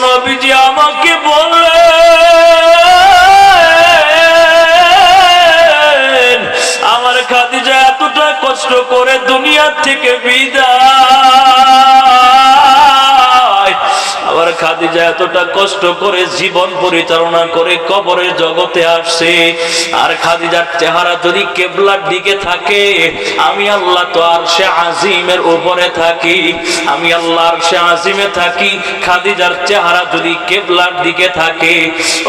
নবীজি আমাকে বলে আমার খাদিজা এতটা কষ্ট করে দুনিয়ার থেকে বিদায় এতটা কষ্ট করে জীবন পরিচালনা করে কবরের জগতে আসছে, আর খাদিজার চেহারা যদি কেবলার দিকে থাকে, আমি আল্লাহ তো আর সে আজিমের উপরে থাকি, আমি আল্লাহ সে আজিমে থাকি, খাদিজার চেহারা যদি কেবলার দিকে থাকে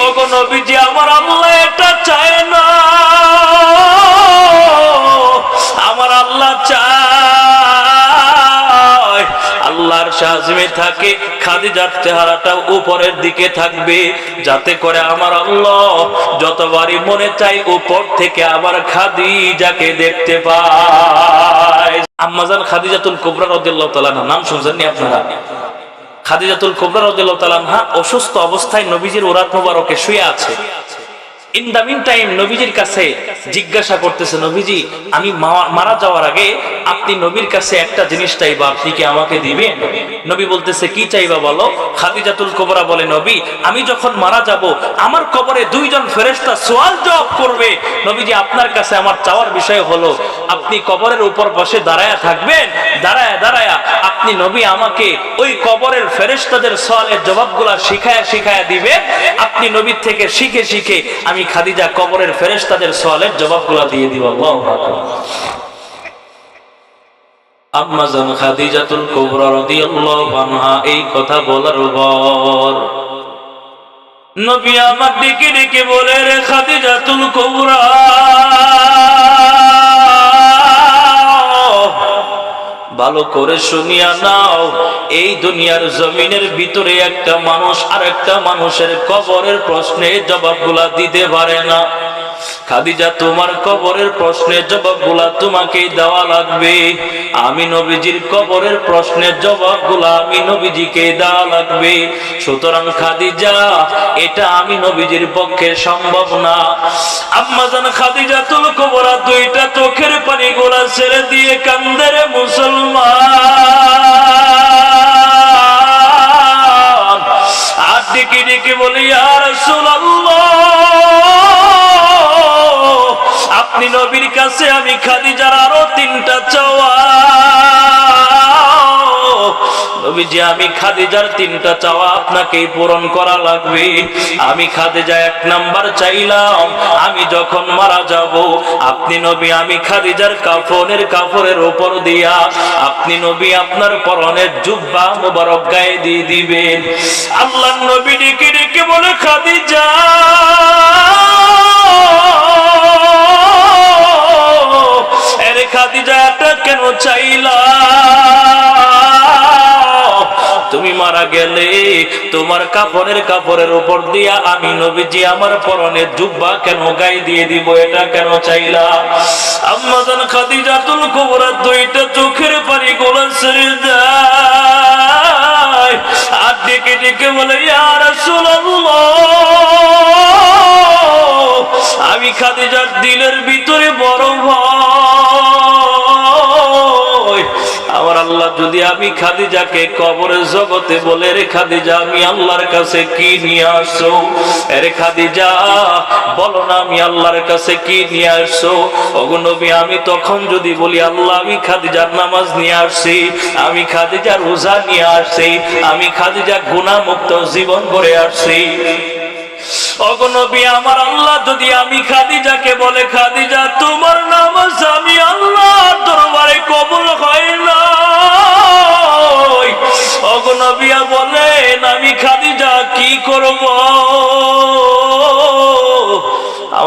ও নবীজি, আমার আল্লাহ এটা চায় না। আমার আল্লাহ চায় আল্লাহর সাজমে থাকে, খাদিজার চেহারাটা উপরের দিকে থাকবে। যাতে করে আমার আল্লাহ যতবারই মনে চাই উপর থেকে আবার খাদিজাকে দেখতে পায়। আম্মাজান খাদিজাতুল কুবরা রাদিয়াল্লাহু তাআলা নাম শুনছেননি আপনারা? খাদিজাতুল কুবরা রাদিয়াল্লাহু তাআলা অসুস্থ অবস্থায় নবীজির ওরাত মোবারকে শুয়ে আছে। ইন দা মিন টাইম নবীজির কাছে জিজ্ঞাসা করতেছে, নবীজি, আমি মারা যাওয়ার আগে আপনি নবীর কাছে একটা জিনিস চাইবা, আপনি কি আমাকে দিবেন? নবী বলতেছে, কি চাইবা বলো? খাদিজাতুল বলে, নবী, আমি যখন মারা যাব, আমার কবরে দুইজন ফেরেশতা সওয়াল জবাব করবে। নবীজি, আপনার কাছে আমার চাওয়ার বিষয় হলো, আপনি কবরের উপর বসে দাঁড়ায়া থাকবেন, দাঁড়ায়া দাঁড়ায়া আপনি নবী আমাকে ওই কবরের ফেরেশতাদের সওয়ালের জবাবগুলা শিখায়া শিখায়া দিবেন। আপনি নবীর থেকে শিখে শিখে আমি খাদিজা কবরের ফেরেস তাদের সোয়ালের জবাব জবাবগুলা দিয়ে দিব এই কথা আমার ডেকে বলে, রে খাদিজাতুল ভালো করে শুনিয়া নাও। এই দুনিয়ার জমিনের ভিতরে একটা মানুষ আর একটা মানুষের কবরের প্রশ্নে জবাবগুলা দিতে পারে না। খাদিজা তোমার কবরের প্রশ্নের জবাবগুলা তোমাকেই দেওয়া লাগবে। আমি নবীজির কবরের প্রশ্নের জবাবগুলা আমি নবীজিকে দেওয়া লাগবে। সুতরাং খাদিজা, এটা আমি নবীজির পক্ষে সম্ভব না। আম্মাজান খাদিজা তুল কবরা দুইটা চোখের পানি গোলা ছেড়ে দিয়ে কান্দের মুসলমান। আর ডেকে ডেকে বলি আর আপনি নবীর কাছে, আমি খাদিজার আরও তিনটা চাওয়া। নবীজি, আমি খাদিজার তিনটা চাওয়া আপনাকেই পূরণ করা লাগবে। আমি খাদিজা এক নাম্বার চাইলাম। আমি যখন মারা যাব, আপনি নবী, আমি খাদিজার কাফনের কাপড়ের উপর দিয়া আপনি নবী, আপনার পরনের জুব্বা মোবারক গায়ে দিয়ে দিবেন। আল্লাহ নবী ডেকে ডেকে বলে, খাদিজা! এরে খাদিজা এটা কেন চাইলা? তুমি মারা গেলে তোমার কাপড়ের কাপড়ের উপর দিয়া আমি নবীজি আমার পরনের জুব্বা কেন গায়ে দিয়ে দিব, এটা কেন চাইলা? আম্মাজান খাদিজাতুল কুবরা দুইটা চোখের পানি গোলা ছেড়ে যায় আর ডেকে ডেকে বলে রাসূলুল্লাহ। আমি খাদিজার দিলের ভিতরে বড় ভয়। আল্লাহ, যদি আমি খাদিজাকে কবরের জগতে বলে রে খাদিজা, আমি আল্লাহর কাছে কি নিয়ে আসো রে খাদিজা, বলো না আমি আল্লাহর কাছে কি নিয়ে আসছো? অগনবী আমি তখন যদি বলি, আল্লাহ, আমি খাদিজার নামাজ নিয়ে আসছি, আমি খাদিজার রোজা নিয়ে আসছি, আমি খাদিজা গুণামুক্ত জীবন করে আসছি। অগনবী আমার আল্লাহ, যদি আমি খাদিজাকে বলে, খাদিজা, তোমার নামাজ আমি আল্লাহ দরবারে কবুল হয় না। অগনবিয়া বলেন আমি খাদিজা কি করব?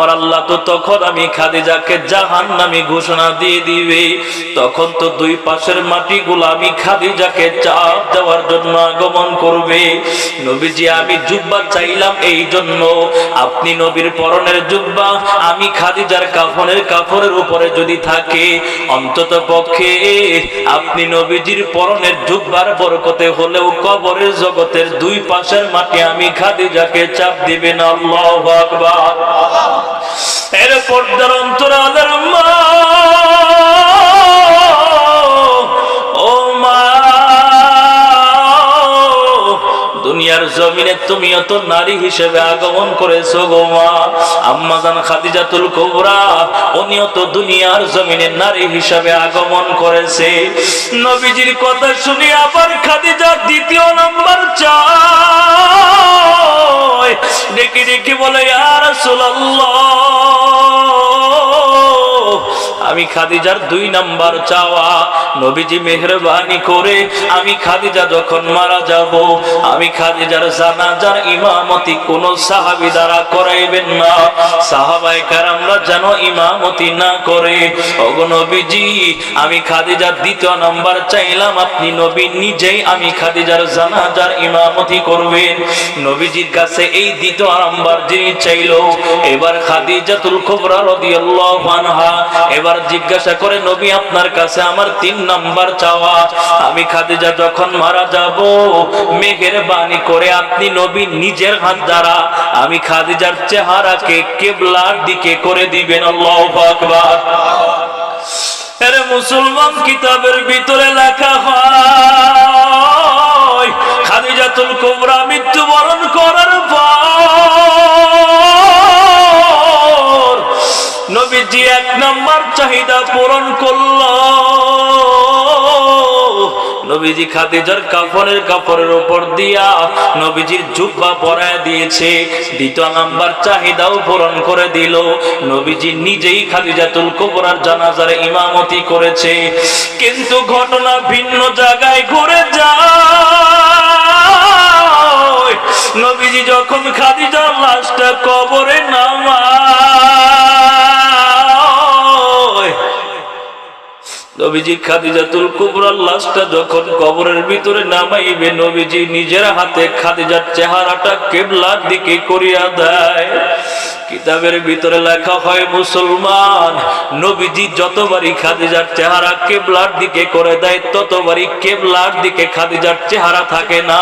আমার আল্লাহ তো তখন আমি খাদিজাকে জাহান নামি ঘোষণা দিয়ে দিবে। তখন তো দুই পাশের মাটিগুলো আমি খাদিজাকে চাপ দেওয়ার জন্য আগমন করবে। নবীজি, আমি জুব্বা চাইলাম এই জন্য। আপনি নবীর পরনের জুব্বা, আমি খাদিজার কাফনের কাফনের উপরে যদি থাকে, অন্তত পক্ষে আপনি নবীজির পরনের জুব্বার বরকতে হলেও কবরের জগতের দুই পাশের মাটি আমি খাদিজাকে চাপ দিবেন। আল্লাহ আকবার। এর পর্দার অন্তরালের মা, ও মা, দুনিয়ার জমিনে তুমিও তো নারী হিসেবে আগমন করেছ গো মা। আম্মাজান খাদিজাতুল কুবরা, উনিও তো দুনিয়ার জমিনে নারী হিসেবে আগমন করেছে। নবীজির কথা শুনি আবার খাদিজার দ্বিতীয় নম্বর চায়। ডেকে ডেকে বলে আর আমি খাদিজার দুই নাম্বার চাওয়া। নবীজি মেহরবানি করে আমি খাদিজা যখন মারা যাব, আমি খাদিজার জানাজার ইমামতি কোন সাহাবি দ্বারা করাইবেন না। সাহাবাই কারামরা যেন ইমামতি না করে। ওগো নবীজি, আমি খাদিজার দ্বিতীয় নাম্বার চাইলাম, আপনি নবী নিজেই আমি খাদিজার জানাজার ইমামতি করবেন। নবীজির কাছে এই দ্বিতীয় নাম্বার যিনি চাইলো, এবার খাদিজাতুল কুবরা রাদিয়াল্লাহু আনহা এবার জিজ্ঞাসা করে, নবী, আপনার কাছে আমার তিন নাম্বার চাওয়া। আমি খাদিজা যখন মারা যাব মেঘের বাণী করে আপনি নবী নিজের হাত দ্বারা আমি খাদিজার চেহারাকে কেবলার দিকে করে দিবেন। আল্লাহু আরে মুসলমান, কিতাবের ভিতরে লেখা হয়, খাদিজাতুল কুবরা মৃত্যুবরণ নবীজি এক নম্বর চাহিদা পূরণ করল। নবীজি খাদিজার কাপড়ের কাপড়ের উপর দিয়া নবীজির জুব্বা পরায় দিয়েছে। দ্বিতীয় নাম্বার চাহিদাও পূরণ করে দিল। নবীজি নিজেই খাদিজাতুল কুবরার জানাজার ইমামতি করেছে। কিন্তু ঘটনা ভিন্ন জায়গায় ঘুরে যায়। নবীজি যখন খাদিজার লাশটা কবরে নামায় নবীজি খাদিজাতুল কুবরার লাশটা যখন দিকে ভিতরে লেখা হয়, মুসলমান, নবীজি যতবারই খাদিজার চেহারা কেবলার দিকে করে দেয়, ততবারই কেবলার দিকে খাদিজার চেহারা থাকে না।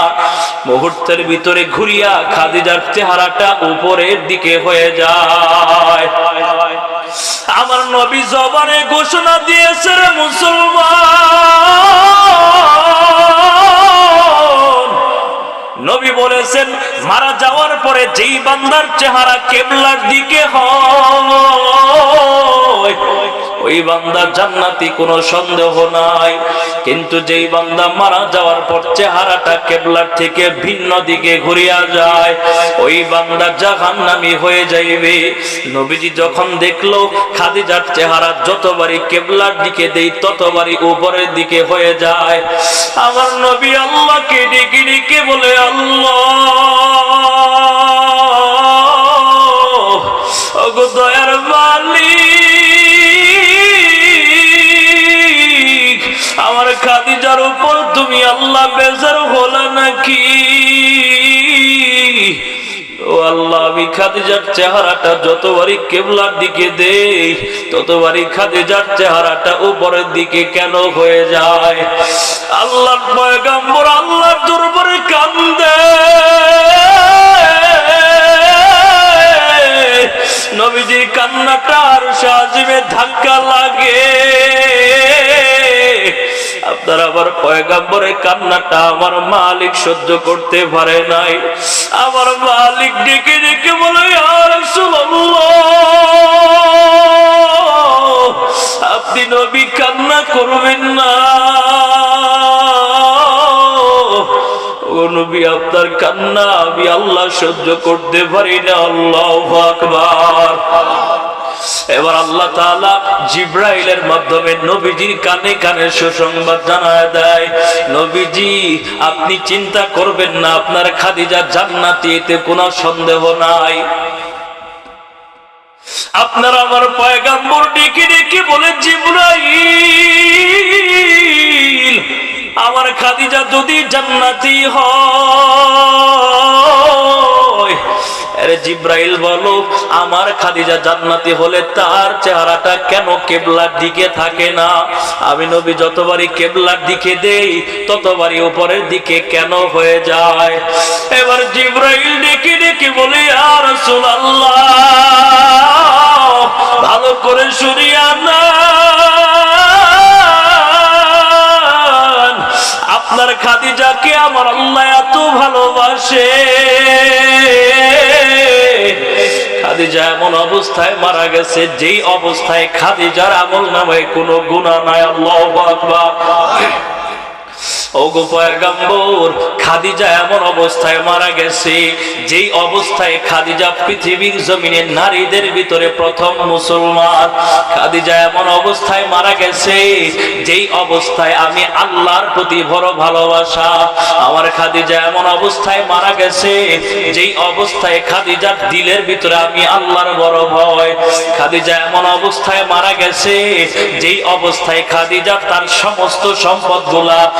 মুহূর্তের ভিতরে ঘুরিয়া খাদিজার চেহারাটা উপরের দিকে হয়ে যায়। নবী জবানে ঘোষণা দিয়েছে মুসলমান। নবী বলেছেন, মারা যাওয়ার পরে যেই বান্দার চেহারা কেবলার দিকে হয়, ওই বান্দা জান্নাতি কোনো সন্দেহ নাই। কিন্তু যেই বান্দা মারা যাওয়ার পর চেহারাটা কেবলার থেকে ভিন্ন দিকে ঘুরিয়া যায়, ওই বান্দা জাহান্নামি হয়ে যাইবে। নবীজি যখন দেখল, খাদিজার চেহারা যতবারই কেবলার দিকে দেই, ততবারই উপরের দিকে হয়ে যায়। আমার নবী আল্লাহকে ডেকে ডেকে বলে, আল্লাহ নাকি? আল্লাহ, আমি খাদিজার চেহারাটা যতবারই কেবলার দিকে দেই, ততবারই খাদিজার চেহারাটা উপরের দিকে কেন হয়ে যায়? কান্নাটা আমার মালিক সহ্য করতে পারে নাই। আমার মালিক ডেকে ডেকে বলে আপনি নবী কান্না করবেন না। নবী, আপনার কান্না আমি আল্লাহ সহ্য করতে পারি না। আল্লাহ আকবার। এবার আল্লাহ জিব্রাইলের মাধ্যমে নবীজির কানে কানে সুসংবাদ জানায় দেয়, নবীজি, আপনি চিন্তা করবেন না, আপনার খাদিজা জান্নাতি, এতে কোনো সন্দেহ নাই। আপনার আমার পয়গাম্বর ডেকে ডেকে বলে, জিব্রাইল, আমার খাদিজা যদি জান্নাতি হয় আরে জিব্রাইল বলো, আমার খাদিজা জান্নাতি হলে তার চেহারাটা কেন কেবলার দিকে থাকে না? আমি নবী যতবারই কেবলার দিকে দেই, ততবারই উপরের দিকে কেন হয়ে যায়? এবার জিব্রাইল ডেকে ডেকে বলে আর আল্লাহ ভালো করে শুনিয়া না আপনার খাদিজাকে আমার আল্লাহ এত ভালোবাসে। খাদিজা এমন অবস্থায় মারা গেছে, যেই অবস্থায় খাদিজার আমল নামে কোনো গুণা নাই, আল্লাহ আকবার। যেই অবস্থায় আমি আল্লাহর প্রতি বড় ভালোবাসা। আমার খাদিজা এমন অবস্থায় মারা গেছে, যেই অবস্থায় খাদিজার দিলের ভিতরে আমি আল্লাহর বড় ভয়। খাদিজা এমন অবস্থায় মারা গেছে, যেই অবস্থায় খাদিজা তার সমস্ত সম্পদগুলা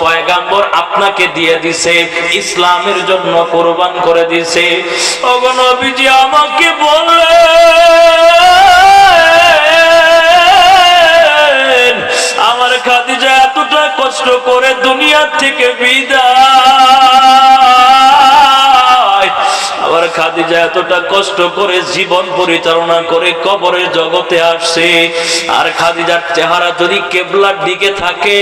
পয়গাম্বর আপনাকে দিয়ে দিছে, ইসলামের জন্য কোরবান করে দিছে। ওগো নবীজি আমাকে বললে আমার খাদিজা এতটা কষ্ট করে দুনিয়া থেকে বিদায় খাদিজা এতটা কষ্ট করে জীবন পরিচালনা করে কবরের জগতে আসছে। আর খাদিজার চেহারা যদি কেবলার দিকে থাকে,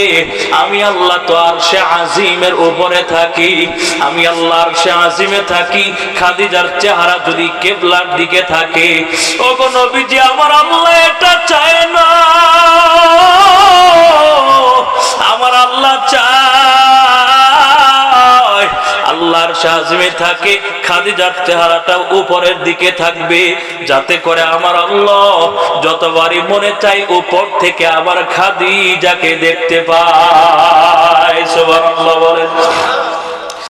আমি আল্লাহ তো আর সে আজিমের উপরে থাকি। আমি আল্লাহ আর সে আজিমে থাকি, খাদিজার চেহারা যদি কেবলার দিকে থাকে ও গো নবীজি, আমার আল্লাহ এটা চায় না। সাজমে থাকে, খাদিজার চেহারাটা উপরের দিকে থাকবে। যাতে করে আমার আল্লাহ যতবারই মনে চাই উপর থেকে আবার খাদিজাকে দেখতে পায়। সুবহানাল্লাহ বলেন।